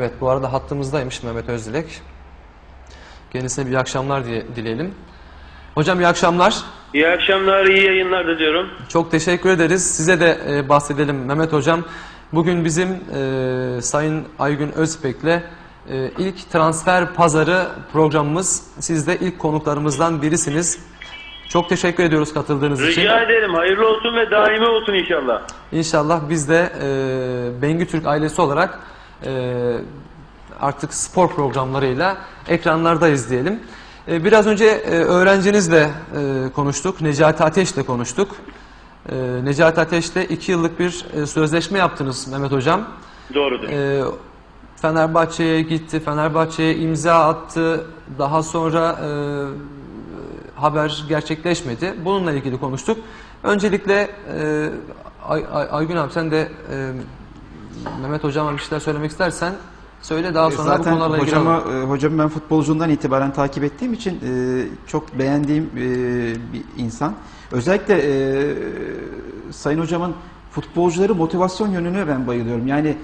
Evet bu arada hattımızdaymış Mehmet Özdilek. Kendisine bir akşamlar diye dileyelim. Hocam iyi akşamlar. İyi akşamlar, iyi yayınlar diliyorum. Çok teşekkür ederiz. Size de e, bahsedelim Mehmet Hocam. Bugün bizim e, Sayın Aygün Özpek'le e, ilk transfer pazarı programımız. Siz de ilk konuklarımızdan birisiniz. Çok teşekkür ediyoruz katıldığınız için. Rica ederim, hayırlı olsun ve daimi olsun inşallah. İnşallah biz de e, Bengü Türk ailesi olarak e, artık spor programlarıyla ekranlardayız diyelim. E, biraz önce e, öğrencinizle e, konuştuk, Necati Ateş'le konuştuk. E, Necati Ateş'le iki yıllık bir e, sözleşme yaptınız Mehmet Hocam. Doğrudur. E, Fenerbahçe'ye gitti, Fenerbahçe'ye imza attı. Daha sonra e, haber gerçekleşmedi. Bununla ilgili konuştuk. Öncelikle e, Ay, Ay, Aygün abi sen de e, Mehmet hocama bir şeyler söylemek istersen söyle daha sonra bu E, Zaten konularla ilgili hocamı, alalım. e, hocamı ben futbolcundan itibaren takip ettiğim için e, çok beğendiğim bir insan. Özellikle Sayın hocamın futbolcuları motivasyon yönüne ben bayılıyorum. Yani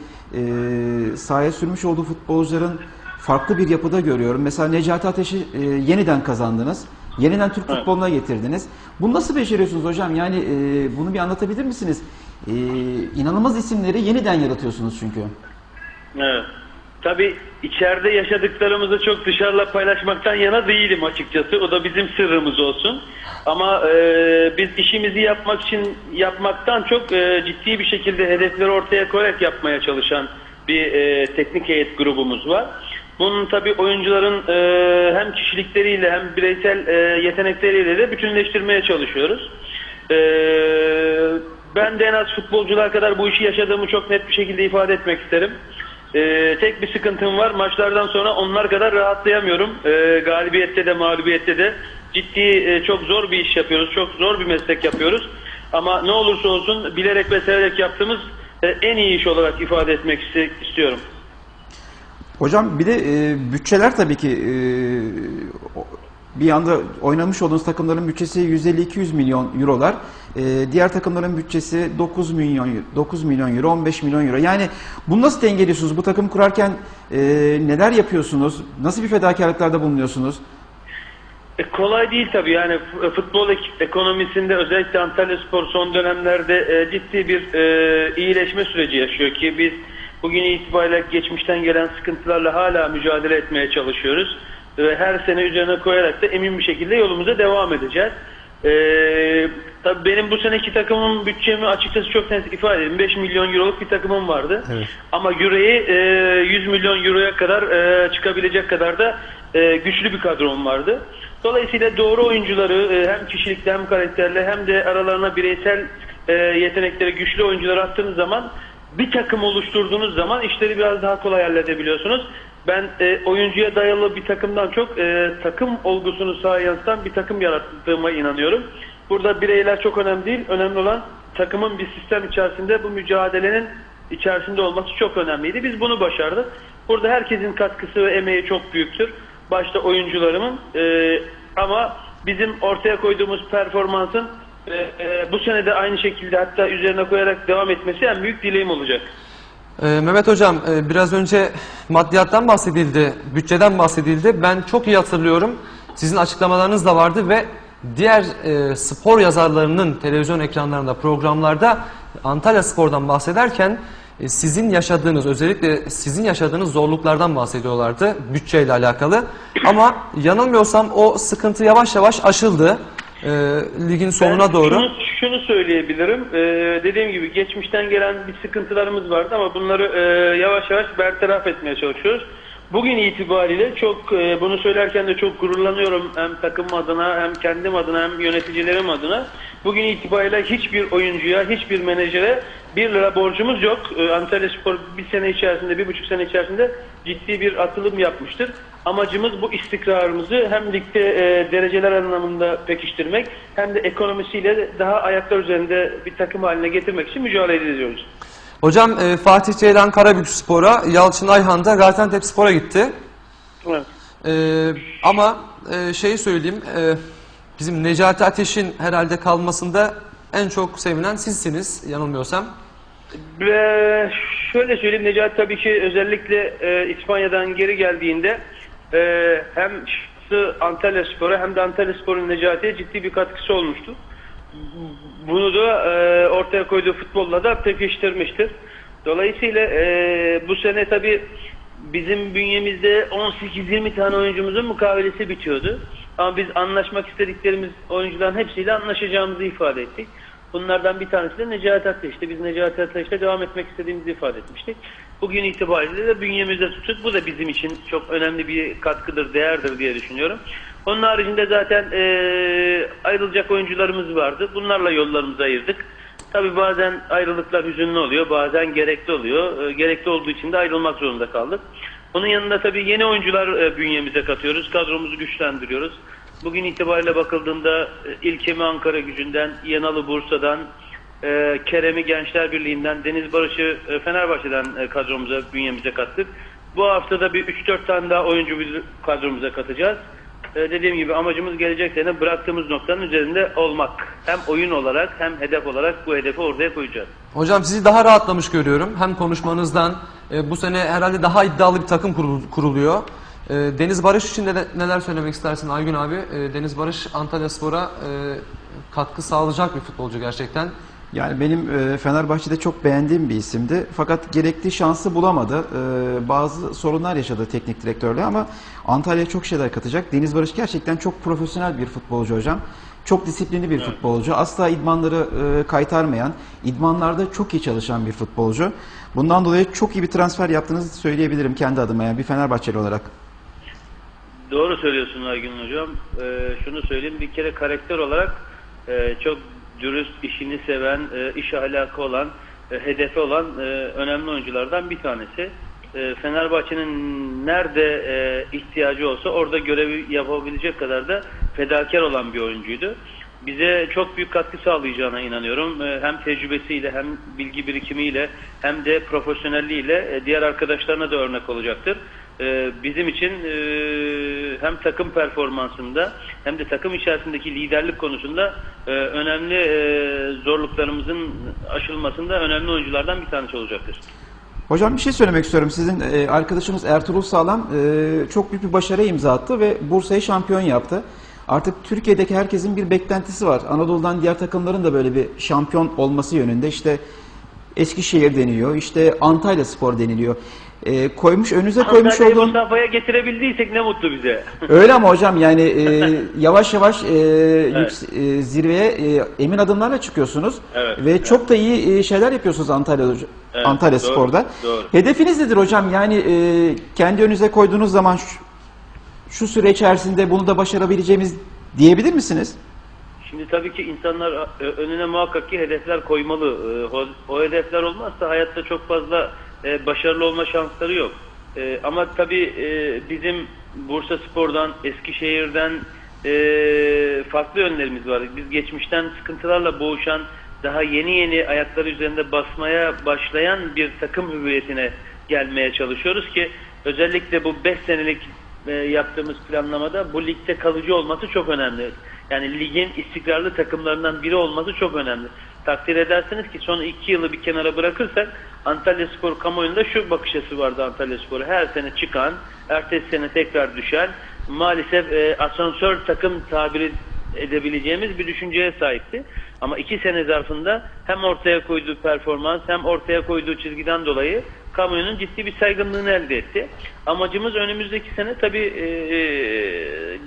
sahaya sürmüş olduğu futbolcuların farklı bir yapıda görüyorum. Mesela Necati Ateş'i yeniden kazandınız. Yeniden Türk Evet. futboluna getirdiniz. Bunu nasıl beceriyorsunuz hocam? Yani e, bunu bir anlatabilir misiniz? E, inanılmaz isimleri yeniden yaratıyorsunuz çünkü. Evet. Tabii içeride yaşadıklarımızı çok dışarıda paylaşmaktan yana değilim açıkçası. O da bizim sırrımız olsun. Ama e, biz işimizi yapmak için yapmaktan çok e, ciddi bir şekilde hedefleri ortaya koyarak yapmaya çalışan bir e, teknik heyet grubumuz var. Bunun tabii oyuncuların e, hem kişilikleriyle hem bireysel e, yetenekleriyle de bütünleştirmeye çalışıyoruz. E, ben de en az futbolcular kadar bu işi yaşadığımı çok net bir şekilde ifade etmek isterim. Ee, tek bir sıkıntım var. Maçlardan sonra onlar kadar rahatlayamıyorum. Ee, galibiyette de mağlubiyette de ciddi e, çok zor bir iş yapıyoruz. Çok zor bir meslek yapıyoruz. Ama ne olursa olsun bilerek ve severek yaptığımız e, en iyi iş olarak ifade etmek iste- istiyorum. Hocam bir de e, bütçeler tabii ki e, bir yanda oynamış olduğunuz takımların bütçesi 150-200 milyon eurolar. E, diğer takımların bütçesi 9 milyon 9 milyon euro, 15 milyon euro. Yani bunu nasıl dengeliyorsunuz? Bu takım kurarken e, neler yapıyorsunuz? Nasıl bir fedakarlıklarda bulunuyorsunuz? E, kolay değil tabii yani f- futbol ek- ekonomisinde özellikle Antalya Spor son dönemlerde e, ciddi bir e, iyileşme süreci yaşıyor ki biz bugün itibariyle geçmişten gelen sıkıntılarla hala mücadele etmeye çalışıyoruz. Ve her sene üzerine koyarak da emin bir şekilde yolumuza devam edeceğiz. E, tabii benim bu seneki takımın bütçemi açıkçası çok net ifade edeyim. 5 milyon euroluk bir takımım vardı. Ama yüreği e, 100 milyon euroya kadar e, çıkabilecek kadar da e, güçlü bir kadrom vardı. Dolayısıyla doğru oyuncuları e, hem kişilikle hem karakterle hem de aralarına bireysel e, yetenekleri güçlü oyuncular attığınız zaman bir takım oluşturduğunuz zaman işleri biraz daha kolay halledebiliyorsunuz. Ben e, oyuncuya dayalı bir takımdan çok e, takım olgusunu sahaya yansıtan bir takım yarattığıma inanıyorum. Burada bireyler çok önemli değil. Önemli olan takımın bir sistem içerisinde bu mücadelenin içerisinde olması çok önemliydi. Biz bunu başardık. Burada herkesin katkısı ve emeği çok büyüktür. Başta oyuncularımın e, ama bizim ortaya koyduğumuz performansın e, e, bu sene de aynı şekilde hatta üzerine koyarak devam etmesi en büyük dileğim olacak. E, Mehmet hocam e, biraz önce maddiyattan bahsedildi, bütçeden bahsedildi. Ben çok iyi hatırlıyorum. Sizin açıklamalarınız da vardı ve diğer e, spor yazarlarının televizyon ekranlarında, programlarda Antalya Spor'dan bahsederken e, sizin yaşadığınız, özellikle sizin yaşadığınız zorluklardan bahsediyorlardı bütçeyle alakalı. Ama yanılmıyorsam o sıkıntı yavaş yavaş aşıldı e, ligin sonuna Ben doğru. Şunu, şunu söyleyebilirim. Ee, dediğim gibi geçmişten gelen bir sıkıntılarımız vardı ama bunları e, yavaş yavaş bertaraf etmeye çalışıyoruz. Bugün itibariyle çok e, bunu söylerken de çok gururlanıyorum hem takım adına hem kendim adına hem yöneticilerim adına. Bugün itibariyle hiçbir oyuncuya, hiçbir menajere bir lira borcumuz yok. Ee, Antalya Spor bir sene içerisinde, bir buçuk sene içerisinde ciddi bir atılım yapmıştır. Amacımız bu istikrarımızı hem ligde e, dereceler anlamında pekiştirmek hem de ekonomisiyle daha ayaklar üzerinde bir takım haline getirmek için mücadele ediyoruz. Hocam e, Fatih Ceylan Karabük Spor'a, Yalçın Ayhan da Gaziantep Spor'a gitti. Evet. E, ama e, şeyi söyleyeyim, e, bizim Necati Ateş'in herhalde kalmasında en çok sevinen sizsiniz yanılmıyorsam. Ve şöyle söyleyeyim Necati tabii ki özellikle e, İspanya'dan geri geldiğinde e, hem Antalya Spor'a hem de Antalya Spor'un Necati'ye ciddi bir katkısı olmuştu. Bunu da e, ortaya koyduğu futbolla da pekiştirmiştir. Dolayısıyla e, bu sene tabii bizim bünyemizde 18-20 tane oyuncumuzun mukavelesi bitiyordu. Ama biz anlaşmak istediklerimiz oyuncuların hepsiyle anlaşacağımızı ifade ettik. Bunlardan bir tanesi de Necati Ateş'ti. Biz Necati Ateş'te devam etmek istediğimizi ifade etmiştik. Bugün itibariyle de bünyemizde tuttuk. Bu da bizim için çok önemli bir katkıdır, değerdir diye düşünüyorum. Onun haricinde zaten eee, ayrılacak oyuncularımız vardı. Bunlarla yollarımızı ayırdık. Tabi bazen ayrılıklar hüzünlü oluyor, bazen gerekli oluyor. Ee, gerekli olduğu için de ayrılmak zorunda kaldık. Bunun yanında tabi yeni oyuncular e, bünyemize katıyoruz, kadromuzu güçlendiriyoruz. Bugün itibariyle bakıldığında e, İlkemi Ankara gücünden, Yanalı Bursa'dan, e, Kerem'i Gençler Birliği'nden, Deniz Barış'ı e, Fenerbahçe'den e, kadromuza, bünyemize kattık. Bu haftada bir 3-4 tane daha oyuncu kadromuza katacağız. Ee, dediğim gibi amacımız gelecek sene bıraktığımız noktanın üzerinde olmak. Hem oyun olarak hem hedef olarak bu hedefi ortaya koyacağız. Hocam sizi daha rahatlamış görüyorum. Hem konuşmanızdan e, bu sene herhalde daha iddialı bir takım kurul- kuruluyor. E, Deniz Barış için de neler söylemek istersin Aygün abi? E, Deniz Barış Antalya Spor'a katkı sağlayacak bir futbolcu gerçekten. Yani benim e, Fenerbahçe'de çok beğendiğim bir isimdi. Fakat gerekli şansı bulamadı. E, bazı sorunlar yaşadı teknik direktörle ama Antalya'ya çok şeyler katacak. Deniz Barış gerçekten çok profesyonel bir futbolcu hocam. Çok disiplinli bir futbolcu. Asla idmanları e, kaytarmayan, idmanlarda çok iyi çalışan bir futbolcu. Bundan dolayı çok iyi bir transfer yaptığınızı söyleyebilirim kendi adıma yani bir Fenerbahçeli olarak. Doğru söylüyorsun Aygün Hocam. Ee, şunu söyleyeyim bir kere karakter olarak e, çok dürüst, işini seven, e, iş ahlakı olan, e, hedefi olan e, önemli oyunculardan bir tanesi. E, Fenerbahçe'nin nerede e, ihtiyacı olsa orada görevi yapabilecek kadar da fedakar olan bir oyuncuydu. Bize çok büyük katkı sağlayacağına inanıyorum. E, Hem tecrübesiyle hem bilgi birikimiyle hem de profesyonelliğiyle e, diğer arkadaşlarına da örnek olacaktır. E, Bizim için e, hem takım performansında hem de takım içerisindeki liderlik konusunda e, önemli e, zorluklarımızın aşılmasında önemli oyunculardan bir tanesi olacaktır. Hocam bir şey söylemek istiyorum. Sizin e, arkadaşınız Ertuğrul Sağlam e, çok büyük bir başarı imza attı ve Bursa'yı şampiyon yaptı. Artık Türkiye'deki herkesin bir beklentisi var. Anadolu'dan diğer takımların da böyle bir şampiyon olması yönünde. İşte Eskişehir deniliyor, işte Antalya Spor deniliyor. E, koymuş önünüze koymuş Antalya'yı bu olduğun safhaya getirebildiysek ne mutlu bize. öyle ama hocam yani e, yavaş yavaş e, yüks- e, zirveye e, emin adımlarla çıkıyorsunuz Evet, ve evet. çok da iyi e, şeyler yapıyorsunuz Antalya Evet, Antalya doğru, Spor'da. doğru. Hedefiniz nedir hocam? Yani e, kendi önünüze koyduğunuz zaman şu, şu süre içerisinde bunu da başarabileceğimiz diyebilir misiniz? Şimdi tabii ki insanlar e, önüne muhakkak ki hedefler koymalı. E, O, hedefler olmazsa hayatta çok fazla e, başarılı olma şansları yok. Ama tabii bizim Bursa Spor'dan, Eskişehir'den farklı yönlerimiz var. Biz geçmişten sıkıntılarla boğuşan, daha yeni yeni ayakları üzerinde basmaya başlayan bir takım hüviyetine gelmeye çalışıyoruz ki özellikle bu 5 senelik yaptığımız planlamada bu ligde kalıcı olması çok önemli. Yani ligin istikrarlı takımlarından biri olması çok önemli. Takdir edersiniz ki son iki yılı bir kenara bırakırsak Antalya Spor kamuoyunda şu bakış açısı vardı Antalya Spor'a. Her sene çıkan, ertesi sene tekrar düşen, maalesef e, asansör takım tabiri edebileceğimiz bir düşünceye sahipti. Ama iki sene zarfında hem ortaya koyduğu performans hem ortaya koyduğu çizgiden dolayı kamuoyunun ciddi bir saygınlığını elde etti. Amacımız önümüzdeki sene tabii e, e,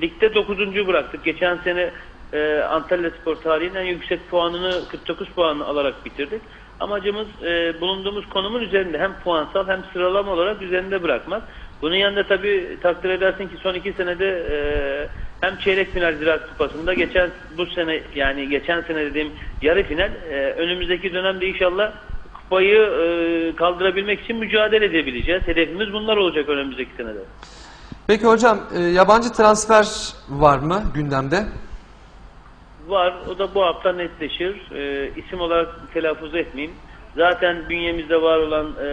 ligde 9. bıraktık. Geçen sene e, Antalya Spor tarihinin en yüksek puanını 49 puanı alarak bitirdik. Amacımız e, bulunduğumuz konumun üzerinde hem puansal hem sıralama olarak üzerinde bırakmak. Bunun yanında tabii takdir edersin ki son iki senede e, hem çeyrek final Ziraat Kupası'nda geçen bu sene yani geçen sene dediğim yarı final e, önümüzdeki dönemde inşallah kupayı e, kaldırabilmek için mücadele edebileceğiz. Hedefimiz bunlar olacak önümüzdeki senede. Peki hocam e, yabancı transfer var mı gündemde? Var. O da bu hafta netleşir. E, isim olarak telaffuz etmeyeyim. Zaten bünyemizde var olan e,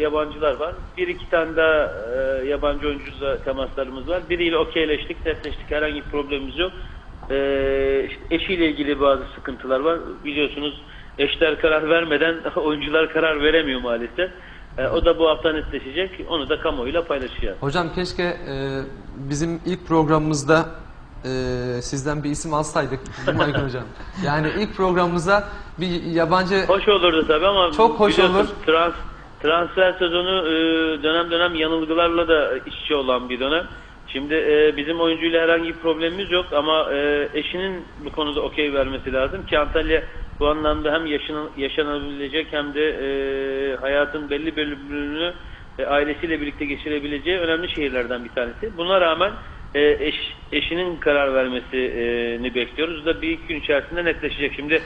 yabancılar var. Bir iki tane daha e, yabancı oyuncuyla temaslarımız var. Biriyle okeyleştik, netleştik. Herhangi bir problemimiz yok. E, işte eşiyle ilgili bazı sıkıntılar var. Biliyorsunuz eşler karar vermeden oyuncular karar veremiyor maalesef. E, o da bu hafta netleşecek. Onu da kamuoyuyla paylaşacağız. Hocam keşke e, bizim ilk programımızda e, sizden bir isim alsaydık. Değil mi Aykın Hocam? Yani ilk programımıza bir yabancı Hoş olurdu tabii ama Çok hoş olur. Trans, transfer sezonu e, dönem dönem yanılgılarla da içe olan bir dönem. Şimdi e, bizim oyuncuyla herhangi bir problemimiz yok ama e, eşinin bu konuda okey vermesi lazım ki Antalya bu anlamda hem yaşanan, yaşanabilecek hem de e, hayatın belli bölümünü e, ailesiyle birlikte geçirebileceği önemli şehirlerden bir tanesi. Buna rağmen e, eş, eşinin karar vermesini bekliyoruz. Bu da bir iki gün içerisinde netleşecek. Şimdi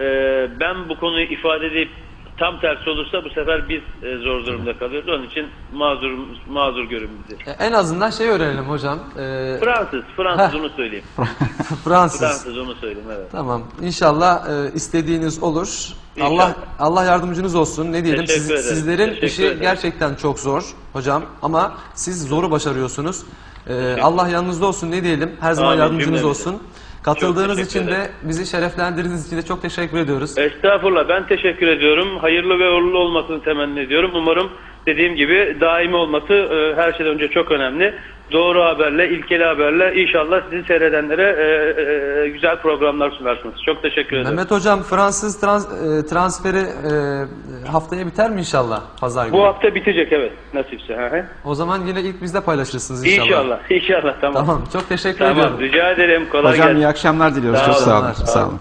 ee, ben bu konuyu ifade edip tam tersi olursa bu sefer biz e, zor durumda kalıyoruz. Onun için mazur mazur görün bizi. E, en azından şey öğrenelim hocam. E, Fransız, Fransız onu söyleyeyim. Fransız. Fransız onu söyleyeyim evet. Tamam. İnşallah e, istediğiniz olur. İnşallah. Allah Allah yardımcınız olsun. Ne diyelim? Siz- sizlerin Teşekkür işi ederim. gerçekten çok zor hocam ama siz zoru başarıyorsunuz. E, Allah yanınızda olsun. Ne diyelim? Her zaman Amin, yardımcınız cümlemize. olsun. Katıldığınız için de ederim. bizi şereflendirdiğiniz için de çok teşekkür ediyoruz. Estağfurullah ben teşekkür ediyorum. Hayırlı ve uğurlu olmasını temenni ediyorum. Umarım dediğim gibi daimi olması e, her şeyden önce çok önemli. Doğru haberle, ilkeli haberle inşallah sizi seyredenlere e, e, güzel programlar sunarsınız. Çok teşekkür ederim. Mehmet hocam Fransız trans, e, transferi e, haftaya biter mi inşallah pazar günü? Bu hafta bitecek evet nasipse. Hı hı. O zaman yine ilk bizde paylaşırsınız inşallah. İnşallah, inşallah tamam. Tamam çok teşekkür Tamam, ediyorum. rica ederim. Kolay Hocam gelsin. iyi akşamlar diliyoruz. Sağ Çok olun. sağ olun. Sağ Sağ olun. olun.